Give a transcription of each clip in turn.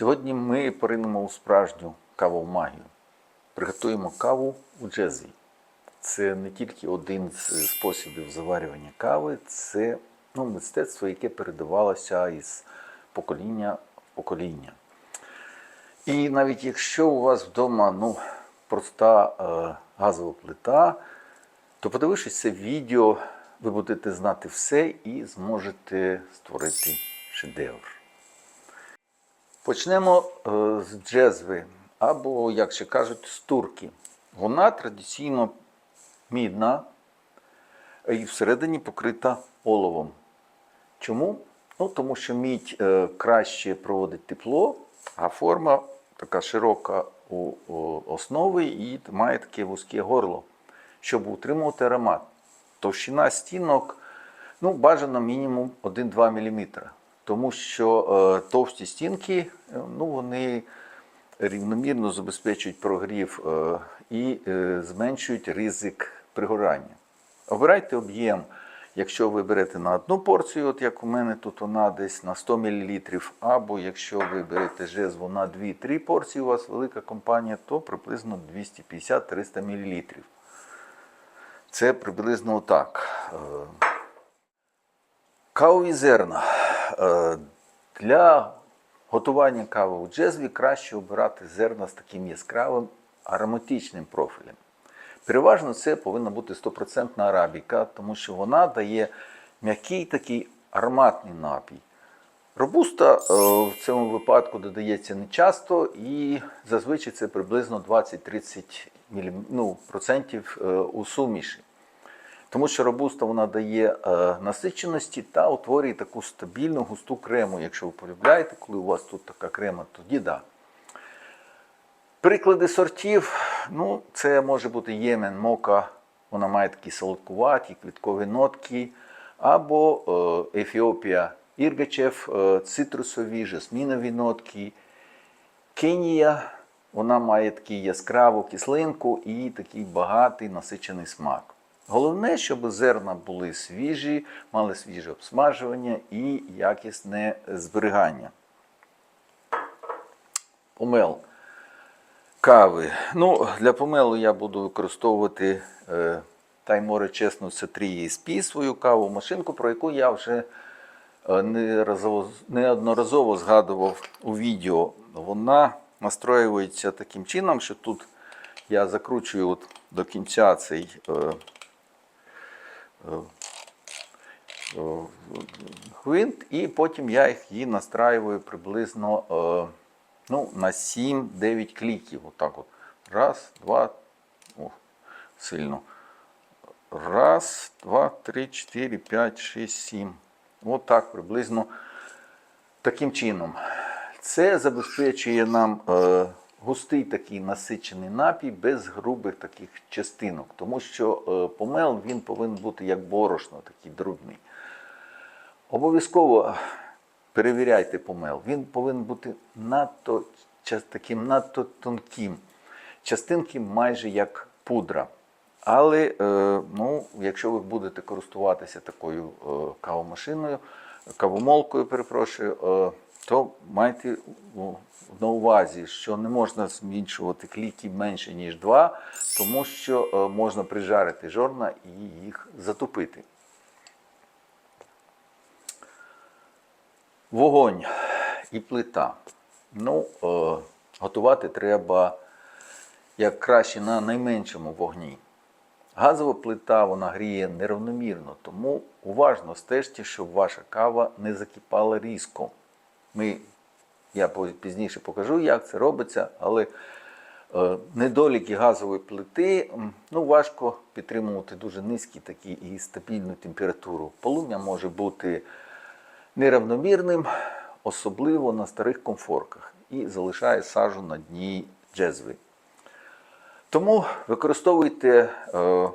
Сьогодні ми поринемо у справжню кавову магію. Приготуємо каву у джезві. Це не тільки один з способів заварювання кави, це ну, мистецтво, яке передавалося із покоління в покоління. І навіть якщо у вас вдома ну, проста е, газова плита, то подивившись це відео, ви будете знати все і зможете створити шедевр. Почнемо е, з джезви, або, як ще кажуть, з турки. Вона традиційно мідна і всередині покрита оловом. Чому? Ну, тому що мідь е, краще проводить тепло, а форма така широка у, основи і має таке вузьке горло, щоб утримувати аромат. Товщина стінок ну, бажано мінімум 1-2 мм. Тому що е, товсті стінки е, ну, вони рівномірно забезпечують прогрів е, і зменшують ризик пригорання. Обирайте об'єм, якщо ви берете на одну порцію, от як у мене тут вона десь на 100 мл, або якщо ви берете жезву на 2-3 порції, у вас велика компанія, то приблизно 250-300 мл. Це приблизно отак. Кавові зерна. Е, Для готування кави у джезві краще обирати зерна з таким яскравим ароматичним профілем. Переважно це повинна бути 100% арабіка, тому що вона дає м'який такий ароматний напій. Робуста е, в цьому випадку додається не часто і зазвичай це приблизно 20-30 мілі- ну, процентів е, у суміші. Тому що робуста вона дає е, насиченості та утворює таку стабільну густу крему. Якщо ви полюбляєте, коли у вас тут така крема, тоді да. Приклади сортів, ну, це може бути Ємен, мока, вона має такі солодкуваті, квіткові нотки, або е, Ефіопія, Іргачев, е, цитрусові, жасмінові нотки. Кенія, вона має таку яскраву кислинку і такий багатий насичений смак. Головне, щоб зерна були свіжі, мали свіже обсмажування і якісне зберігання. Помел кави. Ну, для помелу я буду використовувати е, Тайморе чесну C3 ESP, свою каву машинку, про яку я вже е, неодноразово згадував у відео. Вона настроюється таким чином, що тут я закручую от до кінця цей е, гвинт, і потім я її настраюю приблизно е, ну, на 7-9 кліків. Отак от. Раз, два, о, сильно. Раз, два, три, чотири, п'ять, шість, сім. От приблизно таким чином. Це забезпечує нам е, густий такий насичений напій без грубих таких частинок. Тому що е, помел він повинен бути як борошно, такий друбний. Обов'язково перевіряйте помел. Він повинен бути надто таким надто тонким. Частинки майже як пудра. Але е, ну, якщо ви будете користуватися такою е, кавомашиною, кавомолкою, перепрошую, то майте на увазі, що не можна зміншувати кліки менше, ніж 2, тому що е, можна прижарити жорна і їх затопити. Вогонь і плита. Ну, е, готувати треба як краще на найменшому вогні. Газова плита вона гріє нерівномірно, тому уважно стежте, щоб ваша кава не закипала різко. Ми, я пізніше покажу, як це робиться, але е, недоліки газової плити ну, важко підтримувати дуже низькі такі і стабільну температуру. Полум'я може бути неравномірним, особливо на старих комфорках, і залишає сажу на дні джезви. Тому використовуйте е,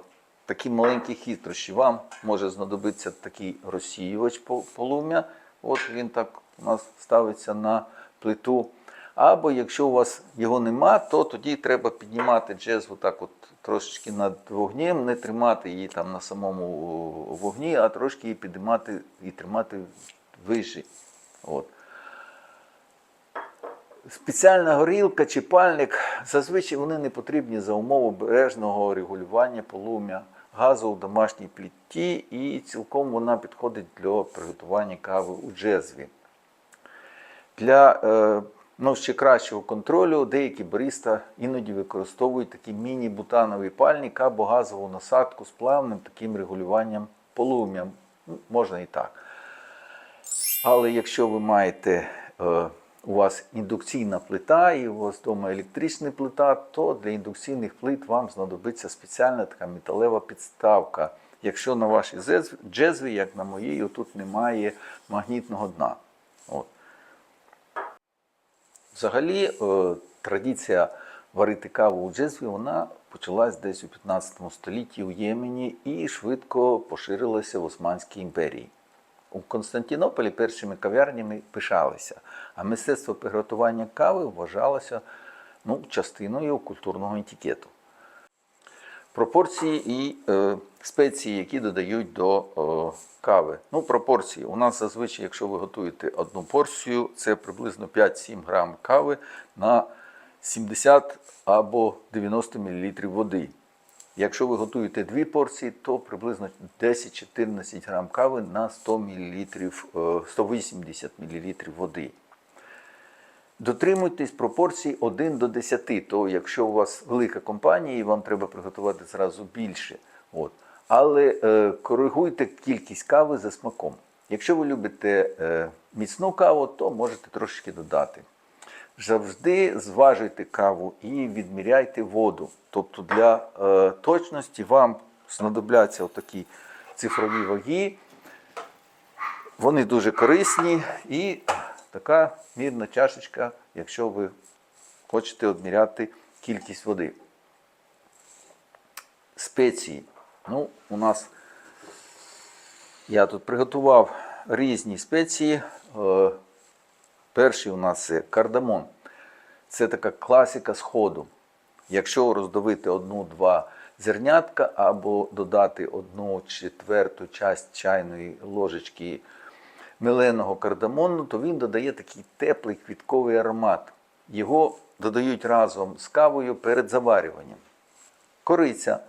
такі маленькі хитрощі. Вам може знадобитися такий розсіювач полум'я. От він так у нас ставиться на плиту. Або якщо у вас його нема, то тоді треба піднімати джезву так от трошечки над вогнем, не тримати її там на самому вогні, а трошки її піднімати і тримати вище. От. Спеціальна горілка чи пальник зазвичай вони не потрібні за умови бережного регулювання полум'я газу у домашній пліті, і цілком вона підходить для приготування кави у джезві. Для е, ну, ще кращого контролю деякі баріста іноді використовують такий міні-бутановий пальник або газову насадку з плавним таким регулюванням полум'я. Ну, можна і так. Але якщо ви маєте, е, у вас індукційна плита і у вас вдома електрична плита, то для індукційних плит вам знадобиться спеціальна така металева підставка. Якщо на вашій джезві, як на моїй, тут немає магнітного дна. Взагалі, е, традиція варити каву у джезві вона почалась десь у 15 столітті у Ємені і швидко поширилася в Османській імперії. У Константинополі першими кав'ярнями пишалися, а мистецтво приготування кави вважалося ну, частиною культурного етикету. Пропорції і е, спеції, які додають до е, кави. Ну, пропорції. У нас зазвичай, якщо ви готуєте одну порцію, це приблизно 5-7 грам кави на 70 або 90 мл води. Якщо ви готуєте дві порції, то приблизно 10-14 грам кави на 100 мл, е, 180 мл води. Дотримуйтесь пропорцій 1 до 10, то якщо у вас велика компанія і вам треба приготувати зразу більше. От. Але е, коригуйте кількість кави за смаком. Якщо ви любите е, міцну каву, то можете трошечки додати. Завжди зважуйте каву і відміряйте воду. Тобто для е, точності вам знадобляться такі цифрові ваги. Вони дуже корисні і така мірна чашечка, якщо ви хочете відміряти кількість води. Спеції. Ну, у нас я тут приготував різні спеції. Е, Перший у нас це кардамон. Це така класика сходу. Якщо роздавити одну-два зернятка або додати одну четверту часть чайної ложечки меленого кардамону, то він додає такий теплий квітковий аромат. Його додають разом з кавою перед заварюванням. Кориця.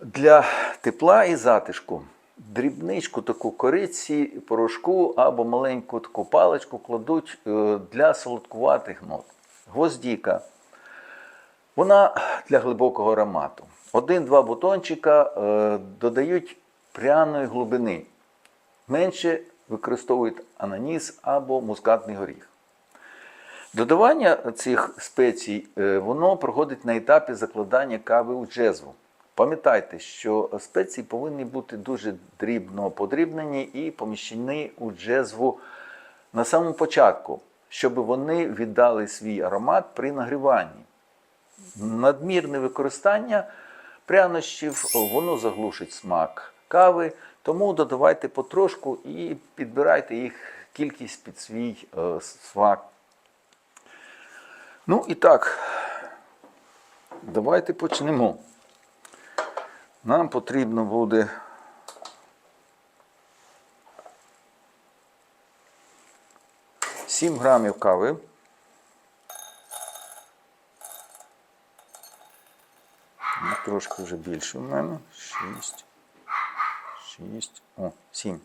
Для тепла і затишку дрібничку таку кориці, порошку або маленьку таку паличку кладуть е, для солодкуватих нот. Гвоздіка. Вона для глибокого аромату. Один-два бутончика е, додають пряної глибини. Менше використовують ананіс або мускатний горіх. Додавання цих спецій е, воно проходить на етапі закладання кави у джезву. Пам'ятайте, що спеції повинні бути дуже дрібно подрібнені і поміщені у джезву на самому початку, щоб вони віддали свій аромат при нагріванні. Надмірне використання прянощів воно заглушить смак кави, тому додавайте потрошку і підбирайте їх кількість під свій е, смак. Ну і так, давайте почнемо. Нам потрібно буде сім грамів кави. Ну, Трошки вже більше в мене. Шість. Шість. О, сім.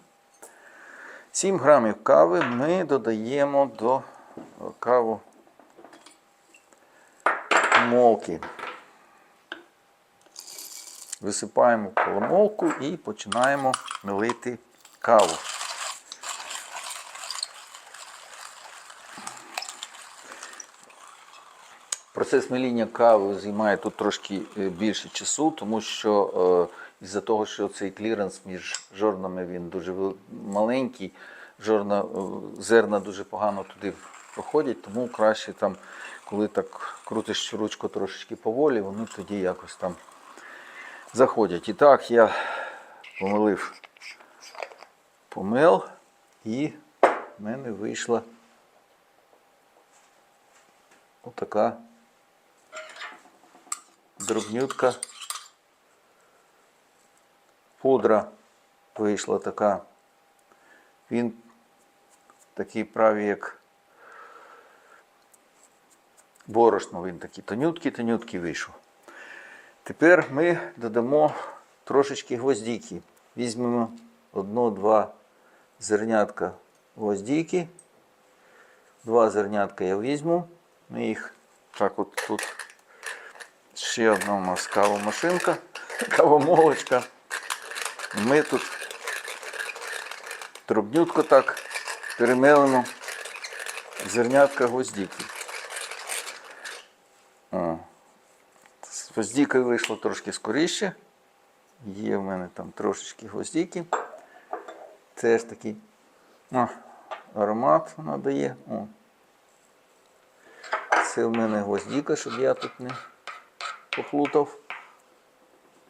Сім грамів кави ми додаємо до каву молки. Висипаємо коломолку і починаємо мелити каву. Процес меління кави займає тут трошки е, більше часу, тому що е, із-за того, що цей кліренс між жорнами він дуже маленький, жорна, е, зерна дуже погано туди проходять, тому краще там, коли так крутиш ручку трошечки поволі, вони тоді якось там заходять. І так, я помилив помил і в мене вийшла отака дробнютка. Пудра вийшла така. Він такий правий, як борошно він такий тонюткий-тонюткий вийшов. Тепер ми додамо трошечки гвоздіки. Візьмемо одно-два зернятка гвоздіки. Два зернятка я візьму. Ми їх так от тут. Ще одна у нас кавомашинка, кавомолочка. Ми тут дробнютко так перемелимо зернятка гвоздіки. З гвоздікою вийшло трошки скоріше. Є в мене там трошечки гвоздіки. Теж такий о, аромат вона дає. О. Це в мене гвоздіка, щоб я тут не поплутав.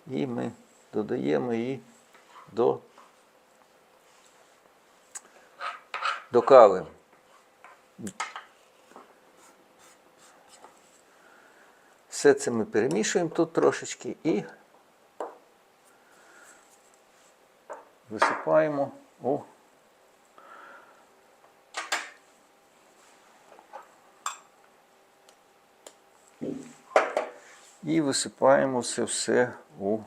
І ми додаємо її до, до кави. Все це ми перемішуємо тут трошечки і висипаємо у і висипаємо це все у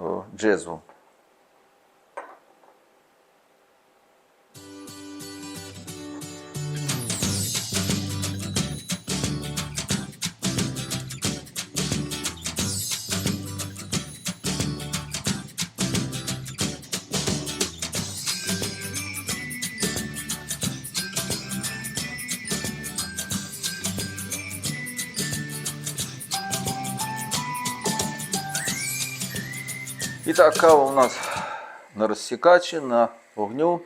о, джезву. І так, кава у нас на розсікачі, на вогню.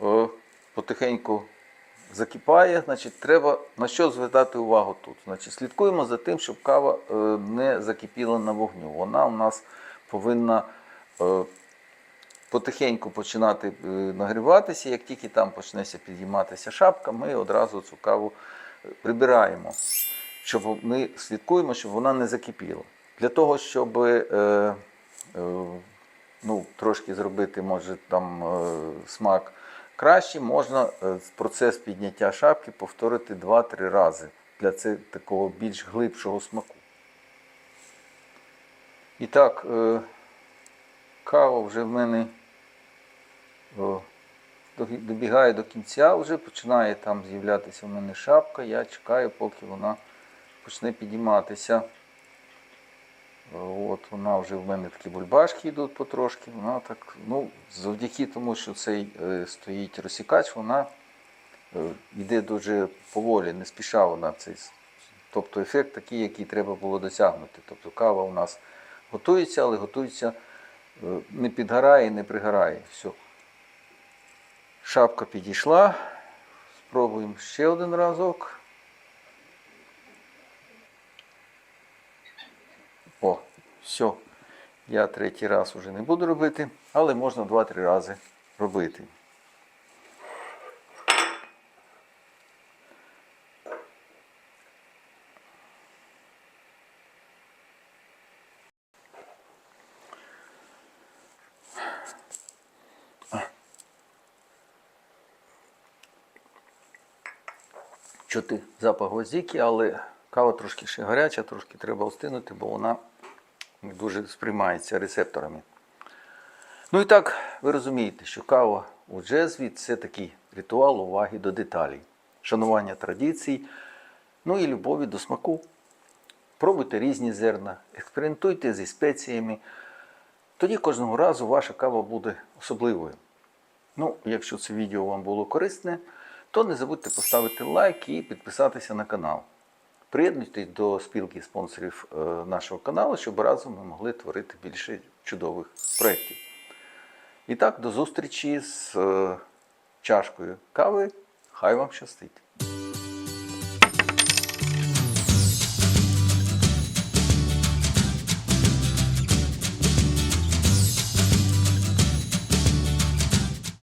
О, потихеньку закипає. Значить, треба на що звертати увагу тут. Значить, слідкуємо за тим, щоб кава е, не закипіла на вогню. Вона у нас повинна е, потихеньку починати е, нагріватися. Як тільки там почнеться підійматися шапка, ми одразу цю каву е, прибираємо. Щоб ми слідкуємо, щоб вона не закипіла. Для того, щоб е, е, ну, трошки зробити, може, там е, смак краще, можна е, процес підняття шапки повторити 2-3 рази для це, такого більш глибшого смаку. І так, е, кава вже в мене добігає до кінця, вже починає там з'являтися в мене шапка. Я чекаю, поки вона почне підійматися. От вона вже в мене такі бульбашки йдуть потрошки. Вона так, ну, завдяки тому, що цей е, стоїть розсікач, вона е, йде дуже поволі, не спіша вона цей. Тобто ефект такий, який треба було досягнути. Тобто кава у нас готується, але готується е, не підгорає, не пригорає. Все. Шапка підійшла. Спробуємо ще один разок. О, все. Я третій раз вже не буду робити, але можна 2-3 рази робити. Чути запах гвоздіки, але кава трошки ще гаряча, трошки треба остинути, бо вона дуже сприймається рецепторами. Ну і так, ви розумієте, що кава у джезві це такий ритуал уваги до деталей, шанування традицій, ну і любові до смаку. Пробуйте різні зерна, експериментуйте зі спеціями. Тоді кожного разу ваша кава буде особливою. Ну, якщо це відео вам було корисне, то не забудьте поставити лайк і підписатися на канал. Приєднуйтесь до спілки спонсорів е, нашого каналу, щоб разом ми могли творити більше чудових проєктів. І так, до зустрічі з е, чашкою кави. Хай вам щастить!